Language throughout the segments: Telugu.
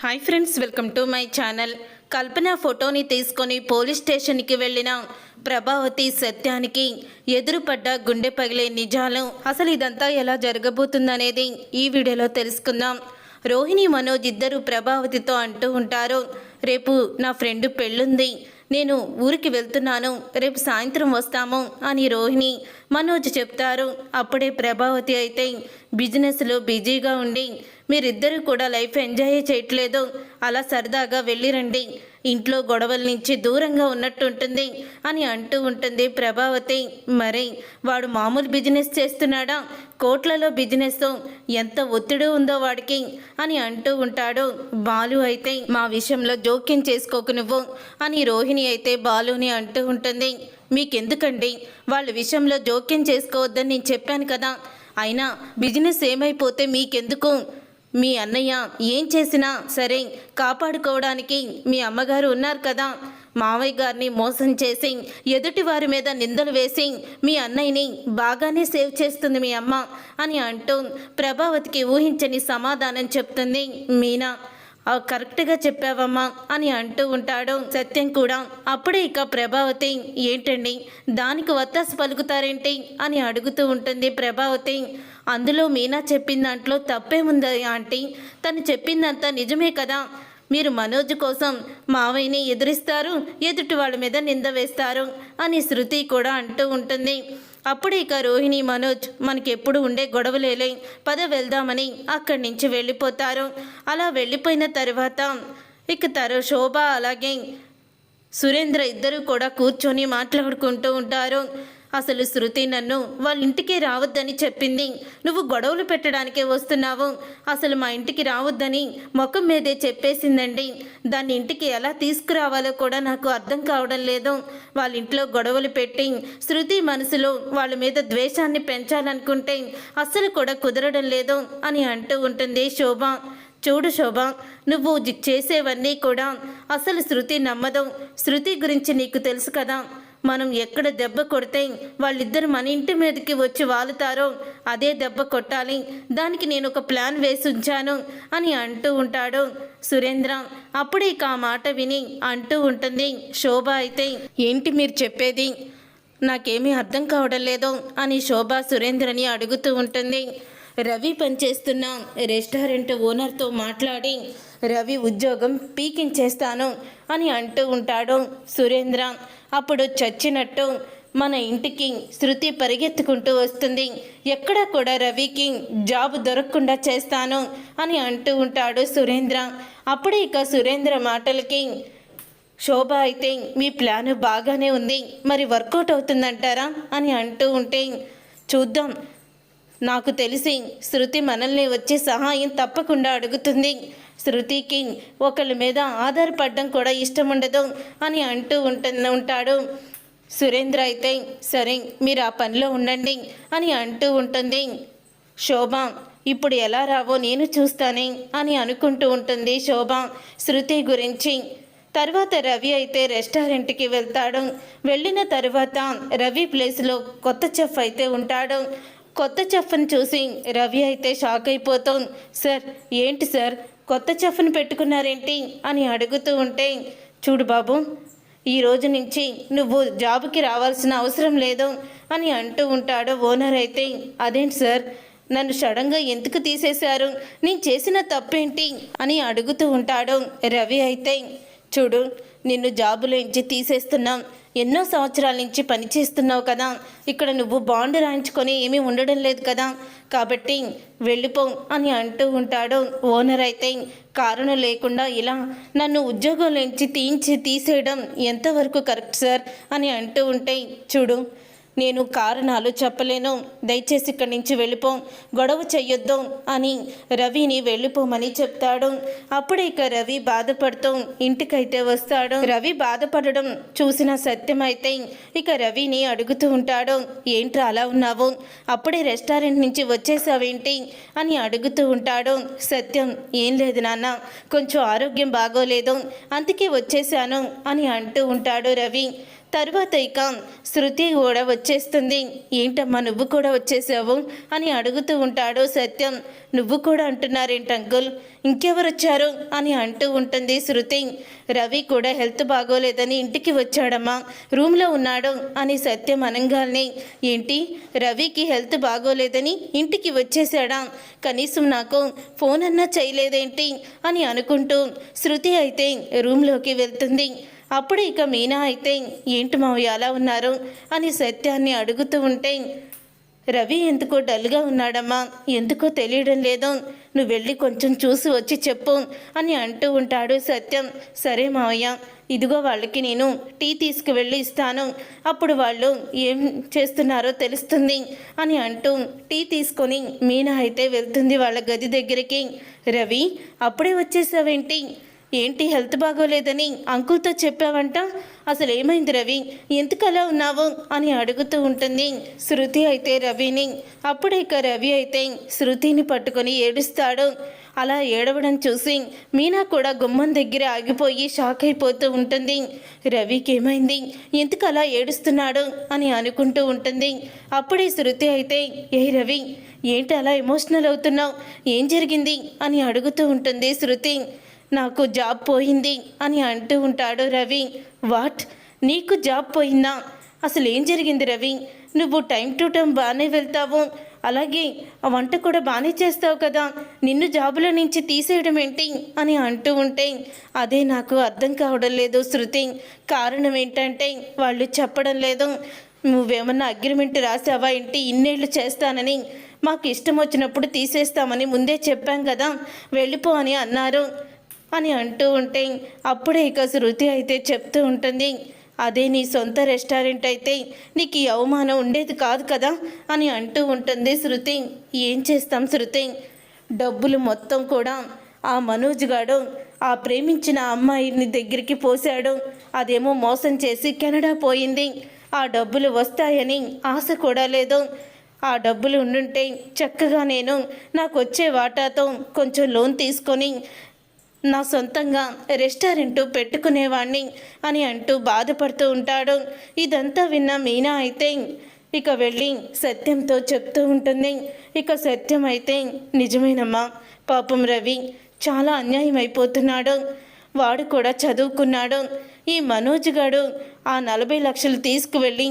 Hi friends welcome to my channel. Kalpana ఫోటోని తీసుకొని పోలీస్ స్టేషన్కి వెళ్ళిన ప్రభావతి సత్యానికి ఎదురుపడ్డ గుండె పగిలే నిజాలు. అసలు ఇదంతా ఎలా జరగబోతుందనేది ఈ వీడియోలో తెలుసుకుందాం. రోహిణి మనోజ్ ఇద్దరు ప్రభావతితో అంటూ ఉంటారు రేపు నా ఫ్రెండ్ పెళ్ళుంది. నేను ఊరికి వెళ్తున్నాను. రేపు సాయంత్రం వస్తాము అని రోహిణి మనోజ్ చెప్తారు. అప్పుడే ప్రభావతి అయితే బిజినెస్లో బిజీగా ఉండి మీరిద్దరూ కూడా లైఫ్ ఎంజాయ్ చేయట్లేదు. అలా సరదాగా వెళ్ళిరండి. ఇంట్లో గొడవల నుంచి దూరంగా ఉన్నట్టుంటుంది అని అంటూ ఉంటుంది ప్రభావతి. మరి వాడు మామూలు బిజినెస్ చేస్తున్నాడా? కోట్లలో బిజినెస్ ఎంత ఒత్తిడి ఉందో వాడికి అని అంటూ ఉంటాడు. బాలు అయితే మా విషయంలో జోక్యం చేసుకోకు నువ్వు అని రోహిణి అయితే బాలుని అంటూ ఉంటుంది. మీకెందుకండి? వాళ్ళ విషయంలో జోక్యం చేసుకోవద్దని నేను చెప్పాను కదా. అయినా బిజినెస్ ఏమైపోతే మీకెందుకు? మీ అన్నయ్య ఏం చేసినా సరే కాపాడుకోవడానికి మీ అమ్మగారు ఉన్నారు కదా. మావయ్య గారిని మోసం చేసి ఎదుటి వారి మీద నిందలు వేసి మీ అన్నయ్యని బాగానే సేవ్ చేస్తుంది మీ అమ్మ అని అంటూ ప్రభావతికి ఊహించని సమాధానం చెప్తుంది మీనా. ఆ కరెక్ట్గా చెప్పావమ్మా అని అంటూ ఉంటాడు సత్యం కూడా. అప్పుడే ఇక ప్రభావతి ఏంటండి? దానికి వత్తాసు పలుకుతారేంటి? అని అడుగుతూ ఉంటుంది ప్రభావతి. అందులో మీనా చెప్పిన దాంట్లో తప్పేముంది ఆంటీ. తను చెప్పిందంతా నిజమే కదా. మీరు మనోజ్ కోసం మావయ్యని ఎదురిస్తారు ఎదుటి వాళ్ళ మీద నింద వేస్తారు అని శృతి కూడా అంటూ ఉంటుంది. అప్పుడు ఇక రోహిణి మనోజ్ మనకెప్పుడు ఉండే గొడవలేలే. పద వెళ్దామని అక్కడి నుంచి వెళ్ళిపోతారు. అలా వెళ్ళిపోయిన తర్వాత ఇక తరు శోభ అలాగే సురేంద్ర ఇద్దరు కూడా కూర్చొని మాట్లాడుకుంటూ ఉంటారు. అసలు శృతి నన్ను వాళ్ళ ఇంటికి రావద్దని చెప్పింది. నువ్వు గొడవలు పెట్టడానికే వస్తున్నావు. అసలు మా ఇంటికి రావద్దని ముఖం మీదే చెప్పేసిందండి. దాన్ని ఇంటికి ఎలా తీసుకురావాలో కూడా నాకు అర్థం కావడం లేదు. వాళ్ళ ఇంట్లో గొడవలు పెట్టి శృతి మనసులో వాళ్ళ మీద ద్వేషాన్ని పెంచాలనుకుంటే అస్సలు కూడా కుదరడం లేదు అని అంటూ ఉంటుంది శోభ. చూడు శోభ నువ్వు చేసేవన్నీ కూడా అసలు శృతి నమ్మదు. శృతి గురించి నీకు తెలుసు కదా. మనం ఎక్కడ దెబ్బ కొడితే వాళ్ళిద్దరు మన ఇంటి మీదకి వచ్చి వాలుతారో అదే దెబ్బ కొట్టాలి. దానికి నేను ఒక ప్లాన్ వేసి ఉంచాను అని అంటూ ఉంటాడు. సురేంద్ర అప్పుడే ఇక ఆ మాట విని అంటూ ఉంటుంది. శోభ అయితే ఏంటి మీరు చెప్పేది? నాకేమీ అర్థం కావడం లేదు అని శోభ సురేంద్రని అడుగుతూ ఉంటుంది. రవి పనిచేస్తున్న రెస్టారెంట్ ఓనర్తో మాట్లాడి రవి ఉద్యోగం పీకించేస్తాను అని అంటూ ఉంటాడు సురేంద్ర. అప్పుడు చచ్చినట్టు మన ఇంటికి శృతి పరిగెత్తుకుంటూ వస్తుంది. ఎక్కడ కూడా రవికి జాబ్ దొరకకుండా చేస్తాను అని అంటూ ఉంటాడు సురేంద్ర. అప్పుడే ఇక సురేంద్ర మాటలకి శోభ అయితే మీ ప్లాన్ బాగానే ఉంది. మరి వర్కౌట్ అవుతుందంటారా? అని అంటూ ఉంటే చూద్దాం. నాకు తెలిసి శృతి మనల్ని వచ్చే సహాయం తప్పకుండా అడుగుతుంది. శృతికి ఒకళ్ళ మీద ఆధారపడడం కూడా ఇష్టం ఉండదు అని అంటూ ఉంటు ఉంటాడు. సురేంద్ర అయితే సరే మీరు ఆ పనిలో ఉండండి అని అంటూ ఉంటుంది. శోభ ఇప్పుడు ఎలా రావో నేను చూస్తానే అని అనుకుంటూ ఉంటుంది శోభ. శృతి గురించి తర్వాత రవి అయితే రెస్టారెంట్కి వెళ్తాడు. వెళ్ళిన తర్వాత రవి ప్లేస్లో కొత్త చెఫ్ అయితే ఉంటాడు. కొత్త చెఫ్ని చూసి రవి అయితే షాక్ అయిపోతాం సార్ ఏంటి సార్? కొత్త చెఫ్ని పెట్టుకున్నారేంటి? అని అడుగుతూ ఉంటే చూడు బాబు ఈ రోజు నుంచి నువ్వు జాబ్కి రావాల్సిన అవసరం లేదు అని అంటూ ఉంటాడు ఓనర్ అయితే. అదేంటి సార్? నన్ను సడన్గా ఎందుకు తీసేశారు? నేను చేసిన తప్పేంటి? అని అడుగుతూ ఉంటాడు రవి అయితే. చూడు నిన్ను జాబులో నుంచి తీసేస్తున్నాం. ఎన్నో సంవత్సరాల నుంచి పని చేస్తున్నావు కదా. ఇక్కడ నువ్వు బాండ్ రాయించుకొని ఏమీ ఉండడం లేదు కదా. కాబట్టి వెళ్ళిపో అని అంటూ ఉంటాడు ఓనర్ అయితే. కారణం లేకుండా ఇలా నన్ను ఉద్యోగం నుంచి తీయించి తీసేయడం ఎంతవరకు కరెక్ట్ సార్ అని అంటూ ఉంటే చూడు నేను కారణాలు చెప్పలేను. దయచేసి ఇక్కడి నుంచి వెళ్ళిపో. గొడవ చెయ్యొద్దు అని రవిని వెళ్ళిపోమని చెప్తాడు. అప్పుడే ఇక రవి బాధపడుతూ ఇంటికైతే వస్తాడు. రవి బాధపడడం చూసిన సత్యం అయితే ఇక రవిని అడుగుతూ ఉంటాడు. ఏంట్రా అలా ఉన్నావు? అప్పుడే రెస్టారెంట్ నుంచి వచ్చేసావేంటి? అని అడుగుతూ ఉంటాడు. సత్యం ఏం లేదు నాన్న. కొంచెం ఆరోగ్యం బాగోలేదు. అందుకే వచ్చేసాను అని అంటూ ఉంటాడు రవి. తర్వాత ఇక శృతి కూడా వచ్చేస్తుంది. ఏంటమ్మా నువ్వు కూడా వచ్చేసావు? అని అడుగుతూ ఉంటాడు సత్యం. నువ్వు కూడా అంటున్నారేంటి అంకుల్? ఇంకెవరు వచ్చారు? అని అంటూ ఉంటుంది శృతి. రవి కూడా హెల్త్ బాగోలేదని ఇంటికి వచ్చాడమ్మా. రూమ్లో ఉన్నాడు అని సత్యం అనంగాల్ని ఏంటి? రవికి హెల్త్ బాగోలేదని ఇంటికి వచ్చేసాడా? కనీసం నాకు ఫోన్ అన్నా చేయలేదేంటి? అని అనుకుంటూ శృతి అయితే రూమ్లోకి వెళ్తుంది. అప్పుడు ఇక మీనా అయితే ఏంటి మావయ్య అలా ఉన్నారు? అని సత్యాన్ని అడుగుతూ ఉంటే రవి ఎందుకో డల్గా ఉన్నాడమ్మా ఎందుకో తెలియడం లేదు. నువ్వు వెళ్ళి కొంచెం చూసి వచ్చి చెప్పు అని అంటూ ఉంటాడు సత్యం. సరే మావయ్య ఇదిగో వాళ్ళకి నేను టీ తీసుకువెళ్ళి ఇస్తాను. అప్పుడు వాళ్ళు ఏం చేస్తున్నారో తెలుస్తుంది అని అంటూ టీ తీసుకొని మీనా అయితే వెళ్తుంది వాళ్ళ గది దగ్గరికి. రవి అప్పుడే వచ్చేసావేంటి? ఏంటి హెల్త్ బాగోలేదని అంకుల్తో చెప్పావంట? అసలు ఏమైంది రవి? ఎందుకు అలా ఉన్నావు? అని అడుగుతూ ఉంటుంది శృతి అయితే రవిని. అప్పుడు ఇక రవి అయితే శృతిని పట్టుకొని ఏడుస్తాడు. అలా ఏడవడం చూసి మీనా కూడా గుమ్మం దగ్గర ఆగిపోయి షాక్ అయిపోతూ ఉంటుంది. రవికి ఏమైంది ఎందుకు అలా ఏడుస్తున్నాడు? అని అనుకుంటూ ఉంటుంది. అప్పుడే శృతి అయితే ఏ రవి ఏంటి అలా ఎమోషనల్ అవుతున్నావు? ఏం జరిగింది? అని అడుగుతూ ఉంటుంది శృతి. నాకు జాబ్ పోయింది అని అంటూ ఉంటాడు రవి. వాట్? నీకు జాబ్ పోయిందా? అసలు ఏం జరిగింది రవి? నువ్వు టైం టు టైం బాగానే వెళ్తావు. అలాగే ఆ వంట కూడా బాగానే చేస్తావు కదా. నిన్ను జాబులో నుంచి తీసేయడం ఏంటి? అని అంటూ ఉంటే అదే నాకు అర్థం కావడం లేదు శృతి. కారణం ఏంటంటే వాళ్ళు చెప్పడం లేదు. నువ్వేమన్నా అగ్రిమెంట్ రాసావా ఏంటి? ఇన్నేళ్ళు చేస్తానని. మాకు ఇష్టం వచ్చినప్పుడు తీసేస్తామని ముందే చెప్పాం కదా. వెళ్ళిపో అని అన్నారు. అని అంటూ ఉంటే అప్పుడే ఇక శృతి అయితే చెప్తూ ఉంటుంది అదే నీ సొంత రెస్టారెంట్ అయితే నీకు ఈ అవమానం ఉండేది కాదు కదా? అని అంటూ ఉంటుంది శృతి. ఏం చేస్తాం శృతి? డబ్బులు మొత్తం కూడా ఆ మనోజ్ గాడు ఆ ప్రేమించిన అమ్మాయిని దగ్గరికి పోశాడు. అదేమో మోసం చేసి కెనడా పోయింది. ఆ డబ్బులు వస్తాయని ఆశ కూడా లేదు. ఆ డబ్బులు ఉండుంటే చక్కగా నేను నాకు వచ్చే వాటాతో కొంచెం లోన్ తీసుకొని నా సొంతంగా రెస్టారెంట్ పెట్టుకునేవాణ్ణి అని అంటూ బాధపడుతూ ఉంటాడు. ఇదంతా విన్న మీనా అయితే ఇక వెళ్ళి సత్యంతో చెప్తూ ఉంటుంది. ఇక సత్యం అయితే నిజమేనమ్మా పాపం రవి చాలా అన్యాయం అయిపోతున్నాడు వాడు కూడా చదువుకున్నాడు. ఈ మనోజ్ గాడు ఆ నలభై లక్షలు తీసుకువెళ్ళి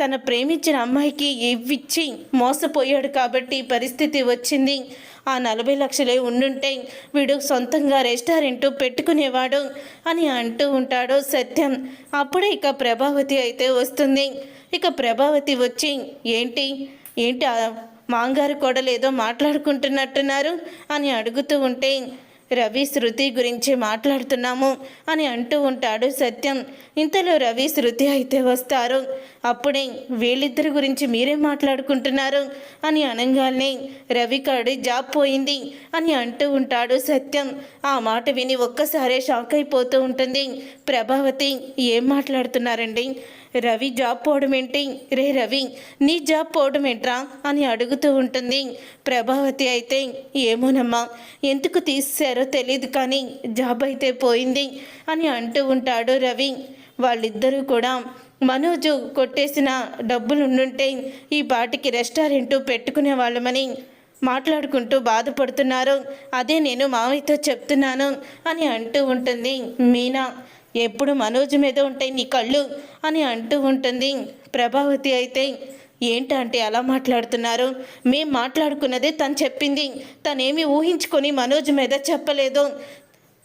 తన ప్రేమించిన అమ్మాయికి ఇవ్విచ్చి మోసపోయాడు కాబట్టి పరిస్థితి వచ్చింది. ఆ నలభై లక్షలే ఉండుంటే వీడు సొంతంగా రెస్టారెంట్ పెట్టుకునేవాడు అని అంటూ ఉంటాడు సత్యం. అప్పుడే ఇక ప్రభావతి అయితే వస్తుంది. ఇక ప్రభావతి వచ్చి ఏంటి? ఏంటి మాంగారు కూడా లేదో మాట్లాడుకుంటున్నట్టున్నారు? అని అడుగుతూ ఉంటే రవి శృతి గురించి మాట్లాడుతున్నాము అని అంటూ ఉంటాడు సత్యం. ఇంతలో రవి శృతి అయితే వస్తారు. అప్పుడే వీళ్ళిద్దరి గురించి మీరే మాట్లాడుకుంటున్నారు అని అనగానే రవి కాడి జాబ్ పోయింది అని అంటూ ఉంటాడు సత్యం. ఆ మాట విని ఒక్కసారే షాక్ అయిపోతూ ఉంటుంది. ప్రభావతి ఏం మాట్లాడుతున్నారండి? రవి జాబ్ పోవడం ఏంటి? రే రవి నీ జాబ్ పోవడం ఏంట్రా? అని అడుగుతూ ఉంటుంది. ప్రభావతి అయితే ఏమోనమ్మా ఎందుకు తీసారో తెలియదు కానీ జాబ్ అయితే పోయింది అని అంటూ ఉంటాడు రవి. వాళ్ళిద్దరూ కూడా మనోజు కొట్టేసిన డబ్బులు ఉండుంటే ఈ పాటికి రెస్టారెంట్ పెట్టుకునే వాళ్ళమని మాట్లాడుకుంటూ బాధపడుతున్నారు. అదే నేను మావయ్యతో చెప్తున్నాను అని అంటూ ఉంటుంది. మీనా ఎప్పుడు మనోజ్ మీద ఉంటాయి నీ కళ్ళు అని అంటూ ఉంటుంది. ప్రభావతి అయితే ఏంటంటే అలా మాట్లాడుతున్నారు? మేం మాట్లాడుకున్నదే తను చెప్పింది. తనేమి ఊహించుకొని మనోజ్ మీద చెప్పలేదు.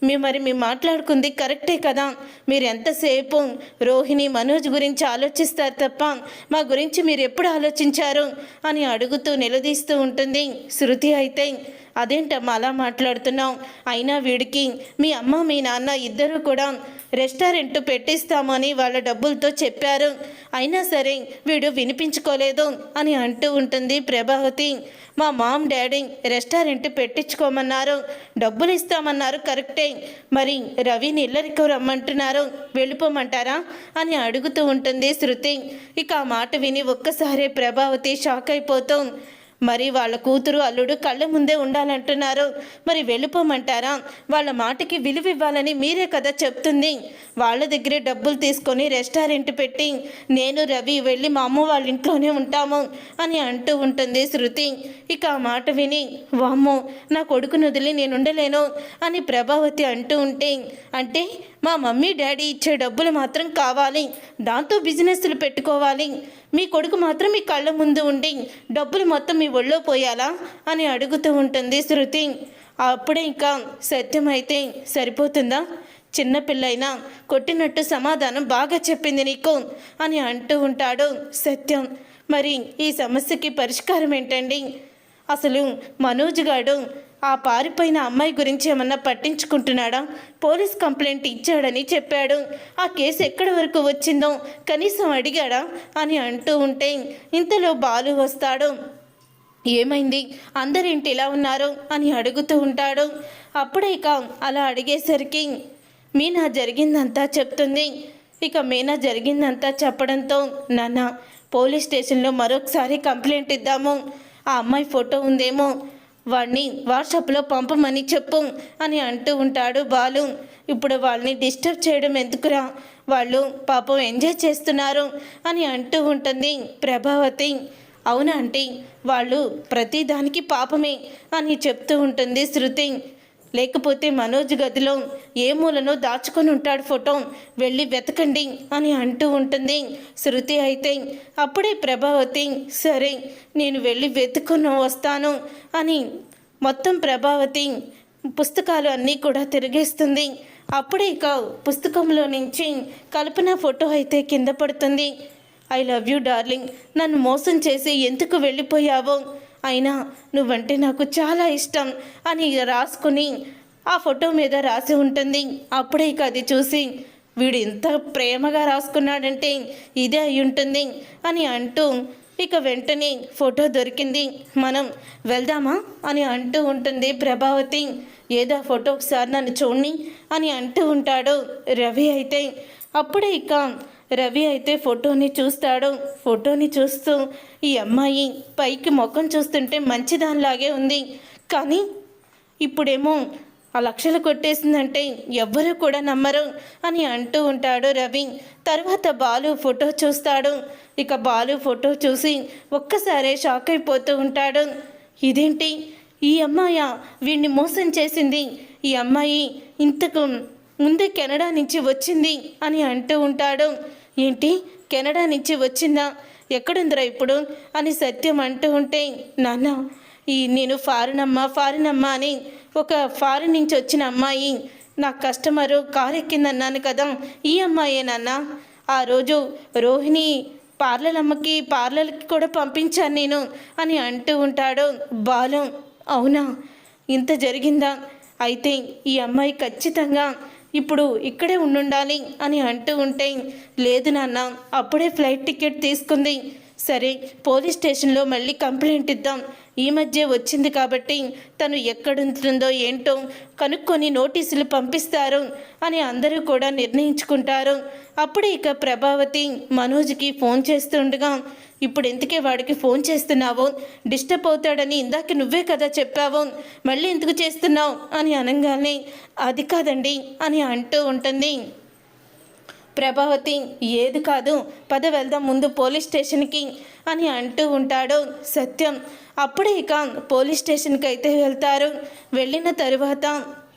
మీ మరి మేము మాట్లాడుకుంది కరెక్టే కదా? మీరు ఎంతసేపు రోహిణి మనోజ్ గురించి ఆలోచిస్తారు తప్ప మా గురించి మీరు ఎప్పుడు ఆలోచించారు? అని అడుగుతూ నిలదీస్తూ ఉంటుంది శృతి అయితే అదేంటమ్మా అలా మాట్లాడుతున్నావు? అయినా వీడికి మీ అమ్మ మీ నాన్న ఇద్దరు కూడా రెస్టారెంట్ పెట్టిస్తామని వాళ్ళ డబ్బులతో చెప్పారు. అయినా సరే వీడు వినిపించుకోలేదు అని అంటూ ఉంటుంది ప్రభావతి. మా మామ్ డాడీ రెస్టారెంట్ పెట్టించుకోమన్నారు. డబ్బులు ఇస్తామన్నారు కరెక్టే. మరి రవిని ఇల్లరికి రమ్మంటున్నారు. వెళ్ళిపోమంటారా? అని అడుగుతూ ఉంటుంది శృతి. ఇక ఆ మాట విని ఒక్కసారే ప్రభావతి షాక్ అయిపోతాం మరి వాళ్ళ కూతురు అల్లుడు కళ్ళ ముందే ఉండాలంటున్నారు. మరి వెళ్ళిపోమంటారా? వాళ్ళ మాటకి విలువ ఇవ్వాలని మీరే కదా చెప్తుంది. వాళ్ళ దగ్గరే డబ్బులు తీసుకొని రెస్టారెంట్ పెట్టి నేను రవి వెళ్ళి మా అమ్మ వాళ్ళ ఇంట్లోనే ఉంటాము అని అంటూ ఉంటుంది శృతి. ఇక ఆ మాట విని వామ్మో నా కొడుకును వదిలి నేను ఉండలేను అని ప్రభావతి అంటూ ఉంటే అంటే మా మమ్మీ డాడీ ఇచ్చే డబ్బులు మాత్రం కావాలి. దాంతో బిజినెస్లు పెట్టుకోవాలి. మీ కొడుకు మాత్రం మీ కళ్ళ ముందు ఉండి డబ్బులు మొత్తం మీ ఒళ్ళో పోయాలా? అని అడుగుతూ ఉంటుంది శృతి. అప్పుడే ఇంకా సత్యం అయితే సరిపోతుందా చిన్నపిల్లైనా కొట్టినట్టు సమాధానం బాగా చెప్పింది నీకు? అని అంటూ ఉంటాడు సత్యం. మరి ఈ సమస్యకి పరిష్కారం ఏంటండి? అసలు మనోజ్ గాడు ఆ పారిపోయిన అమ్మాయి గురించి ఏమన్నా పట్టించుకుంటున్నాడా? పోలీస్ కంప్లైంట్ ఇచ్చాడని చెప్పాడు. ఆ కేసు ఎక్కడి వరకు వచ్చిందో కనీసం అడిగాడా అని అంటూ ఉంటే ఇంతలో బాలు వస్తాడు. ఏమైంది? అందరేంటి ఇలా ఉన్నారు అని అడుగుతూ ఉంటాడు. అప్పుడే ఇక అలా అడిగేసరికి మీనా జరిగిందంతా చెప్తుంది. ఇక మీనా జరిగిందంతా చెప్పడంతో నాన్న పోలీస్ స్టేషన్లో మరొకసారి కంప్లైంట్ ఇద్దాము. ఆ అమ్మాయి ఫోటో ఉందేమో వాడిని వాట్సాప్లో పంపమని చెప్పు అని అంటూ ఉంటాడు బాలు. ఇప్పుడు వాళ్ళని డిస్టర్బ్ చేయడం ఎందుకురా? వాళ్ళు పాపం ఎంజాయ్ చేస్తున్నారు అని అంటూ ఉంటుంది ప్రభావతి. అవునా అంటే వాళ్ళు ప్రతిదానికి పాపమే అని చెప్తూ ఉంటుంది శృతి. లేకపోతే మనోజ్ గదిలో ఏ మూలను దాచుకొని ఉంటాడు ఫోటో. వెళ్ళి వెతకండి అని అంటూ ఉంటుంది. శృతి అయితే అప్పుడే ప్రభావతి సరే నేను వెళ్ళి వెతుకుని వస్తాను అని మొత్తం ప్రభావతి పుస్తకాలు అన్నీ కూడా తిరిగేస్తుంది. అప్పుడే ఇక పుస్తకంలో నుంచి కల్పన ఫోటో అయితే కింద పడుతుంది. I love you darling. నన్ను మోసం చేసి ఎందుకు వెళ్ళిపోయావో? అయినా నువ్వంటే నాకు చాలా ఇష్టం అని రాసుకుని ఆ ఫోటో మీద రాసి ఉంటుంది. అప్పుడే ఇక అది చూసి వీడు ఇంత ప్రేమగా రాసుకున్నాడంటే ఇదే అయి ఉంటుంది అని అంటూ ఇక వెంటనే ఫోటో దొరికింది. మనం వెళ్దామా అని అంటూ ఉంటుంది ప్రభావతి. ఏదో ఫోటో ఒకసారి నన్ను చూడండి అని అంటూ ఉంటాడు రవి అయితే. అప్పుడే ఇక రవి అయితే ఫోటోని చూస్తాడు. ఫోటోని చూస్తూ ఈ అమ్మాయి పైకి ముఖం చూస్తుంటే మంచిదానిలాగే ఉంది. కానీ ఇప్పుడేమో ఆ లక్షలు కొట్టేసిందంటే ఎవ్వరూ కూడా నమ్మరు అని అంటూ ఉంటాడు రవి. తర్వాత బాలు ఫోటో చూస్తాడు. ఇక బాలు ఫోటో చూసి ఒక్కసారే షాక్ అయిపోతూ ఉంటాడు. ఇదేంటి? ఈ అమ్మాయ వీడిని మోసం చేసింది. ఈ అమ్మాయి ఇంతకు ముందే కెనడా నుంచి వచ్చింది అని అంటూ ఉంటాడు. ఏంటి? కెనడా నుంచి వచ్చిందా? ఎక్కడుందిరా ఇప్పుడు? అని సత్యం అంటూ ఉంటే నాన్న ఈ నేను ఫారిన్ అమ్మ ఫారిన్ అమ్మ అని ఒక ఫారిన్ నుంచి వచ్చిన అమ్మాయి నా కస్టమరు కారు ఎక్కిందన్నాను కదా ఈ అమ్మాయేనాన్న ఆ రోజు రోహిణి పార్లర్ అమ్మకి పార్లర్కి కూడా పంపించాను నేను అని అంటూ ఉంటాడు బాలు. అవునా? ఇంత జరిగిందా? అయితే ఈ అమ్మాయి ఖచ్చితంగా ఇప్పుడు ఇక్కడే ఉండుండాలి అని అంటూ ఉంటే లేదు నాన్న అప్పుడే ఫ్లైట్ టికెట్ తీసుకుంది. సరే పోలీస్ స్టేషన్లో మళ్ళీ కంప్లైంట్ ఇద్దాం. ఈ మధ్య వచ్చింది కాబట్టి తను ఎక్కడుంటుందో ఏంటో కనుక్కొని నోటీసులు పంపిస్తారు అని అందరూ కూడా నిర్ణయించుకుంటారు. అప్పుడే ఇక ప్రభావతి మనోజ్కి ఫోన్ చేస్తుండగా ఇప్పుడు ఎందుకే వాడికి ఫోన్ చేస్తున్నావు? డిస్టర్బ్ అవుతాడని ఇందాక నువ్వే కదా చెప్పావు. మళ్ళీ ఎందుకు చేస్తున్నావు? అని అనగానే అది కాదండి అని అంటూ ఉంటుంది. ప్రభావతి ఏది కాదు పద వెళ్దాం ముందు పోలీస్ స్టేషన్కి అని అంటూ ఉంటాడు సత్యం. అప్పుడే ఇక పోలీస్ స్టేషన్కి అయితే వెళ్తారు. వెళ్ళిన తరువాత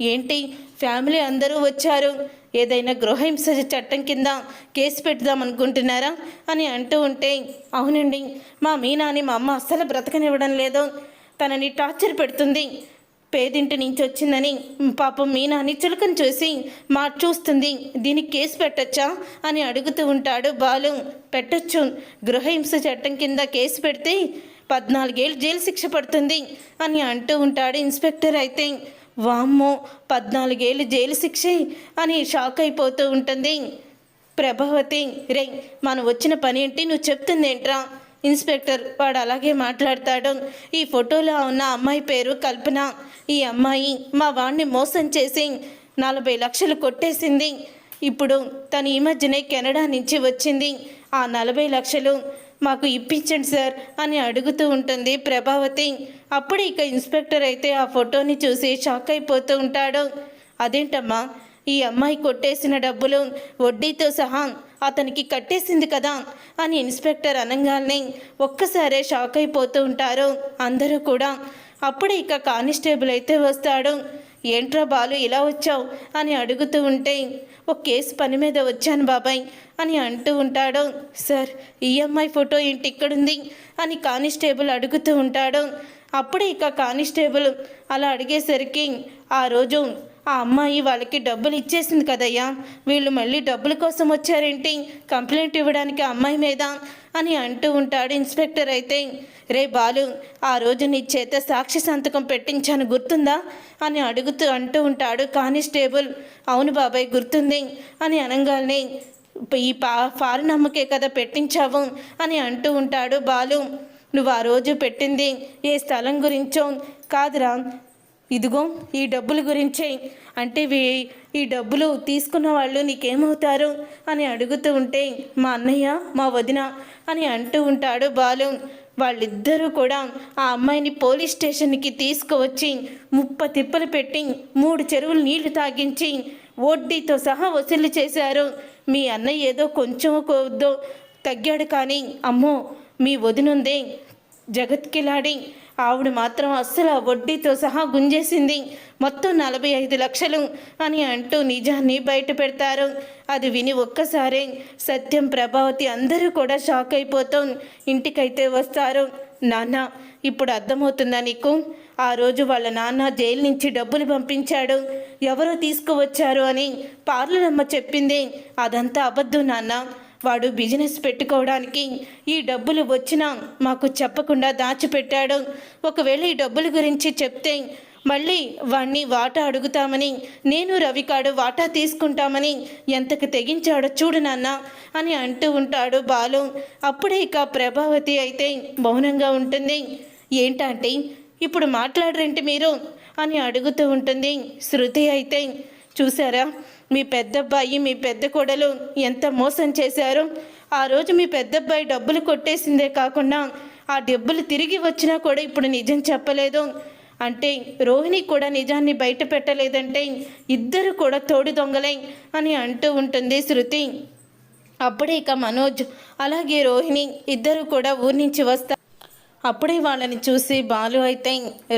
ఏంటి ఫ్యామిలీ అందరూ వచ్చారు. ఏదైనా గృహహింస చట్టం కింద కేసు పెడదాం అనుకుంటున్నారా అని అంటూ ఉంటే అవునండి మా మీనాని మా అమ్మ అస్సలు బ్రతకనివ్వడం లేదు. తనని టార్చర్ పెడుతుంది. పేదింటి నుంచి వచ్చిందని పాపం మీనాని చులకని చూసి మా చూస్తుంది దీనికి కేసు పెట్టచ్చా అని అడుగుతూ ఉంటాడు బాలు. పెట్టొచ్చు. గృహహింస చట్టం కింద కేసు పెడితే పద్నాలుగేళ్ళు జైలు శిక్ష పడుతుంది అని అంటూ ఉంటాడు ఇన్స్పెక్టర్ అయితే. వామ్మో పద్నాలుగేళ్ళు జైలు శిక్ష అని షాక్ అయిపోతూ ఉంటుంది. ప్రభావతి రే మనం వచ్చిన పని ఏంటి? నువ్వు చెప్తుంది ఏంట్రా ఇన్స్పెక్టర్ వాడు అలాగే మాట్లాడతాడు. ఈ ఫోటోలో ఉన్న అమ్మాయి పేరు కల్పన. ఈ అమ్మాయి మా వాడిని మోసం చేసి నలభై లక్షలు కొట్టేసింది. ఇప్పుడు తను ఈ మధ్యనే కెనడా నుంచి వచ్చింది. ఆ నలభై లక్షలు మాకు ఇప్పించండి సార్ అని అడుగుతూ ఉంటుంది ప్రభావతి. అప్పుడు ఇక ఇన్స్పెక్టర్ అయితే ఆ ఫోటోని చూసి షాక్ అయిపోతూ ఉంటాడు. అదేంటమ్మా? ఈ అమ్మాయి కొట్టేసిన డబ్బులు వడ్డీతో సహా అతనికి కట్టేసింది కదా అని ఇన్స్పెక్టర్ అనగానే ఒక్కసారే షాక్ అయిపోతూ ఉంటారు. అందరూ కూడా అప్పుడే ఇక కానిస్టేబుల్ అయితే వస్తాడు. ఏంట్రా బాలు ఇలా వచ్చావు? అని అడుగుతూ ఉంటే ఒక కేసు పని మీద వచ్చాను బాబాయ్ అని అంటూ ఉంటాడు. సార్ ఈ అమ్మాయి ఫోటో ఏంటి ఇక్కడుంది? అని కానిస్టేబుల్ అడుగుతూ ఉంటాడు. అప్పుడే ఇక కానిస్టేబుల్ అలా అడిగేసరికి ఆ రోజు ఆ అమ్మాయి వాళ్ళకి డబ్బులు ఇచ్చేసింది కదయ్యా. వీళ్ళు మళ్ళీ డబ్బుల కోసం వచ్చారేంటి? కంప్లైంట్ ఇవ్వడానికి అమ్మాయి మీద అని అంటూ ఉంటాడు ఇన్స్పెక్టర్ అయితే. రే బాలు ఆ రోజు నీ చేత సాక్షి సంతకం పెట్టించాను గుర్తుందా? అని అడుగుతూ అంటూ ఉంటాడు కానిస్టేబుల్. అవును బాబాయ్ గుర్తుంది అని అనగానే ఈ పా ఫారిన్ అమ్మకే కదా పెట్టించావు అని అంటూ ఉంటాడు బాలు. నువ్వు ఆ రోజు పెట్టింది ఏ స్థలం గురించో కాదురా. ఇదిగో ఈ డబ్బుల గురించే. అంటే వీ- ఈ డబ్బులు తీసుకున్న వాళ్ళు నీకేమవుతారు? అని అడుగుతూ ఉంటే మా అన్నయ్య మా వదిన అని అంటూ ఉంటాడు బాలు. వాళ్ళిద్దరూ కూడా ఆ అమ్మాయిని పోలీస్ స్టేషన్కి తీసుకువచ్చి ముప్ప తిప్పలు పెట్టి మూడు చెరువులు నీళ్ళు తాగించి వడ్డీతో సహా వసూలు చేశారు. మీ అన్నయ్య ఏదో కొంచెం కొద్దో తగ్గాడు కానీ అమ్మో మీ వదినుందే. జగత్కిలాడి. ఆవిడ మాత్రం అస్సలు ఆ వడ్డీతో సహా గుంజేసింది. మొత్తం నలభై ఐదు లక్షలు అని అంటూ నిజాన్ని బయట పెడతారు. అది విని ఒక్కసారే సత్యం ప్రభావతి అందరూ కూడా షాక్ అయిపోతాం. ఇంటికైతే వస్తారు. నాన్న ఇప్పుడు అర్థమవుతుందా నీకు? ఆ రోజు వాళ్ళ నాన్న జైలు నుంచి డబ్బులు పంపించాడు. ఎవరో తీసుకువచ్చారు అని పార్లరమ్మ చెప్పింది. అదంతా అబద్ధం నాన్న. వాడు బిజినెస్ పెట్టుకోవడానికి ఈ డబ్బులు వచ్చినా మాకు చెప్పకుండా దాచిపెట్టాడు. ఒకవేళ ఈ డబ్బుల గురించి చెప్తే మళ్ళీ వాణ్ణి వాటా అడుగుతామని నేను రవికాడు వాటా తీసుకుంటామని ఎంతకు తెగించాడో చూడు నాన్న అని అంటూ ఉంటాడు బాలు. అప్పుడే ఇక ప్రభావతి అయితే మౌనంగా ఉంటుంది. ఏంటంటే ఇప్పుడు మాట్లాడరేంటి మీరు అని అడుగుతూ ఉంటుంది శృతి అయితే. చూసారా? మీ పెద్దబ్బాయి మీ పెద్ద కొడలు ఎంత మోసం చేశారు ఆ రోజు మీ పెద్దబ్బాయి డబ్బులు కొట్టేసిందే కాకుండా ఆ డబ్బులు తిరిగి వచ్చినా కూడా ఇప్పుడు నిజం చెప్పలేదు. అంటే రోహిణి కూడా నిజాన్ని బయట పెట్టలేదంటే ఇద్దరు కూడా తోడు దొంగలే అని అంటూ ఉంటుంది శృతి. అప్పుడే ఇక మనోజ్ అలాగే రోహిణి ఇద్దరు కూడా ఊరి నుంచి వస్తారు అప్పుడే వాళ్ళని చూసి బాలు అయితే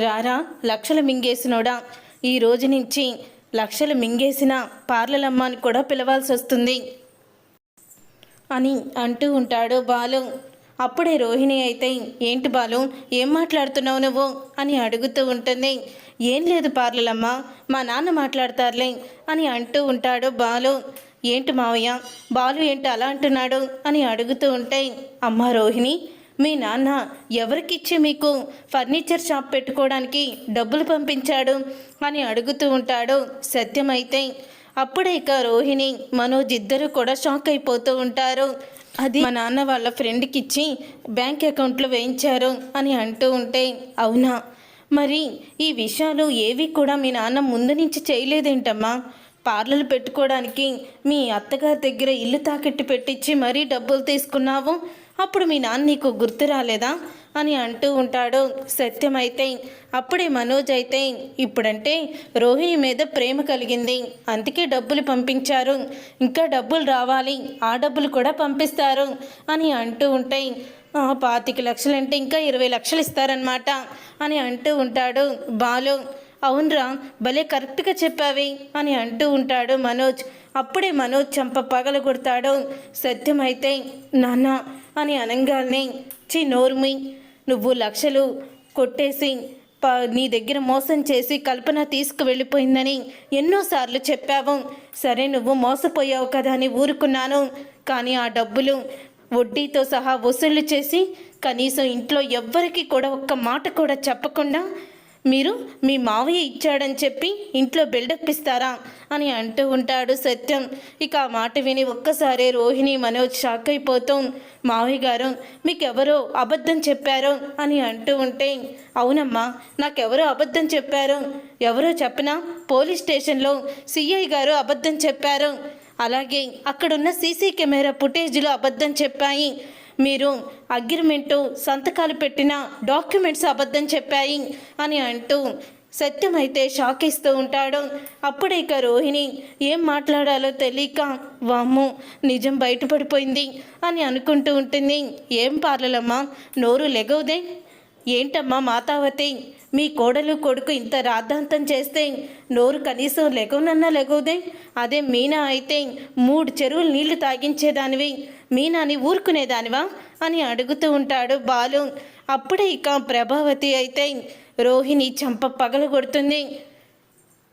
రారా లక్షలు మింగేసినోడా? ఈ రోజు నుంచి లక్షలు మింగేసిన పార్లలమ్మని కూడా పిలవాల్సి వస్తుంది అని అంటూ ఉంటాడు బాలు. అప్పుడే రోహిణి అయితే ఏంటి బాలు ఏం మాట్లాడుతున్నావు నువ్వు? అని అడుగుతూ ఉంటుంది. ఏం లేదు పార్లలమ్మ మా నాన్న మాట్లాడతారులే అని అంటూ ఉంటాడు బాలు. ఏంటి మావయ్య బాలు ఏంటి అలా అంటున్నాడు? అని అడుగుతూ ఉంటే అమ్మ రోహిణి మీ నాన్న ఎవరికిచ్చి మీకు ఫర్నిచర్ షాప్ పెట్టుకోవడానికి డబ్బులు పంపించాడు అని అడుగుతూ ఉంటాడు సత్యమైతే అప్పుడే ఇక రోహిణి మనోజ్ ఇద్దరు కూడా షాక్ అయిపోతూ ఉంటారు. అది మా నాన్న వాళ్ళ ఫ్రెండ్కి ఇచ్చి బ్యాంక్ అకౌంట్లో వేయించారు అని అంటూ ఉంటే అవునా? మరి ఈ విషయాలు ఏవి కూడా మీ నాన్న ముందు నుంచి చేయలేదేంటమ్మా? పార్లర్లు పెట్టుకోవడానికి మీ అత్తగారి దగ్గర ఇల్లు తాకట్టు పెట్టించి మరీ డబ్బులు తీసుకున్నావు? అప్పుడు మీ నాన్న నీకు గుర్తు రాలేదా? అని అంటూ ఉంటాడు. సత్యమైతే అప్పుడే మనోజ్ అయితే ఇప్పుడంటే రోహిణి మీద ప్రేమ కలిగింది. అందుకే డబ్బులు పంపించారు. ఇంకా డబ్బులు రావాలి. ఆ డబ్బులు కూడా పంపిస్తారు అని అంటూ ఉంటాయి పాతిక పాతిక లక్షలంటే ఇంకా ఇరవై లక్షలు ఇస్తారనమాట అని అంటూ ఉంటాడు బాలు. అవునరా భలే కరెక్ట్గా చెప్పావి అని అంటూ ఉంటాడు మనోజ్. అప్పుడే మనోజ్ చంప పగల కొడతాడు సత్యమైతే నాన్న అని అనగానే చి నోర్మి నువ్వు లక్షలు కొట్టేసి ప నీ దగ్గర మోసం చేసి కల్పన తీసుకువెళ్ళిపోయిందని ఎన్నోసార్లు చెప్పావు. సరే నువ్వు మోసపోయావు కదా అని ఊరుకున్నాను. కానీ ఆ డబ్బులు వడ్డీతో సహా వసూళ్ళు చేసి కనీసం ఇంట్లో ఎవ్వరికి కూడా ఒక్క మాట కూడా చెప్పకుండా మీరు మీ మావయ్య ఇచ్చాడని చెప్పి ఇంట్లో బిల్డప్ ఇస్తారా? అని అంటూ ఉంటాడు సత్యం. ఇక ఆ మాట విని ఒక్కసారే రోహిణి మనోజ్ షాక్ అయిపోతాం. మావయ్య గారు మీకెవరో అబద్ధం చెప్పారు అని అంటూ ఉంటే అవునమ్మా నాకెవరో అబద్ధం చెప్పారు? ఎవరో చెప్పినా పోలీస్ స్టేషన్లో సిఐ గారు అబద్ధం చెప్పారు. అలాగే అక్కడున్న సీసీ కెమెరా ఫుటేజ్లో అబద్ధం చెప్పాయి. మీరు అగ్రిమెంటు సంతకాలు పెట్టిన డాక్యుమెంట్స్ అబద్ధం చెప్పాయి అని అంటూ సత్యమైతే షాక్ ఇస్తూ ఉంటాడు. అప్పుడే ఇక రోహిణి ఏం మాట్లాడాలో తెలియక వాము నిజం బయటపడిపోయింది అని అనుకుంటూ ఉంటుంది. ఏం పార్లలమ్మా నోరు లెగవుదే? ఏంటమ్మా మాతావతి? మీ కోడలు కొడుకు ఇంత రాద్ధాంతం చేస్తే నోరు కనీసం లెగవనన్నా లెగవుదే? అదే మీనా అయితే మూడు చెరువులు నీళ్ళు తాగించేదానివి. మీనాని ఊరుకునేదానివా? అని అడుగుతూ ఉంటాడు బాలు. అప్పుడే ఇక ప్రభావతి అయితే రోహిణి చంప పగలు కొడుతుంది.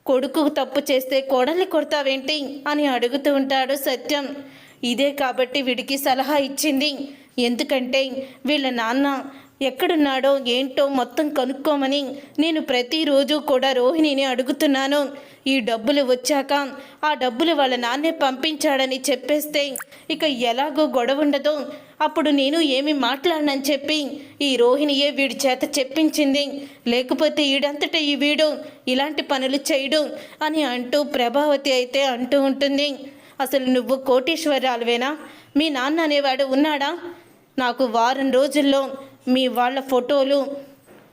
కొడుకు తప్పు చేస్తే కోడల్ని కొడతావేంటి? అని అడుగుతూ ఉంటాడు సత్యం. ఇదే కాబట్టి వీడికి సలహా ఇచ్చింది. ఎందుకంటే వీళ్ళ నాన్న ఎక్కడున్నాడో ఏంటో మొత్తం కనుక్కోమని నేను ప్రతిరోజు కూడా రోహిణిని అడుగుతున్నాను. ఈ డబ్బులు వచ్చాక ఆ డబ్బులు వాళ్ళ నాన్నే పంపించాడని చెప్పేస్తే ఇక ఎలాగో గొడవ ఉండదో. అప్పుడు నేను ఏమి మాట్లాడనని చెప్పి ఈ రోహిణియే వీడి చేత చెప్పించింది. లేకపోతే ఈడంతట ఈ వీడు ఇలాంటి పనులు చేయడు అని అంటూ ప్రభావతి అయితే అంటూ ఉంటుంది. అసలు నువ్వు కోటీశ్వరాలువేనా? మీ నాన్న అనేవాడు ఉన్నాడా? నాకు వారం రోజుల్లో మీ వాళ్ళ ఫోటోలు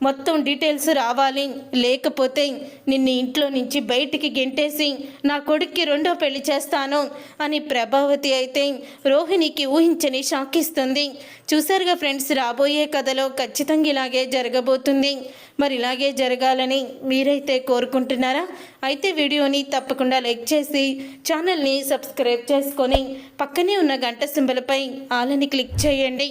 మొత్తం డీటెయిల్స్ రావాలి. లేకపోతే నిన్ను ఇంట్లో నుంచి బయటికి గెంటేసి నా కొడుక్కి రెండో పెళ్ళి చేస్తాను అని ప్రభావతి అయితే రోహిణికి ఊహించని షాక్ ఇస్తుంది. చూసారుగా ఫ్రెండ్స్ రాబోయే కథలో ఖచ్చితంగా ఇలాగే జరగబోతుంది. మరి ఇలాగే జరగాలని మీరైతే కోరుకుంటున్నారా? అయితే వీడియోని తప్పకుండా లైక్ చేసి ఛానల్ని సబ్స్క్రైబ్ చేసుకొని పక్కనే ఉన్న గంట సింబలపై ఆలని క్లిక్ చేయండి.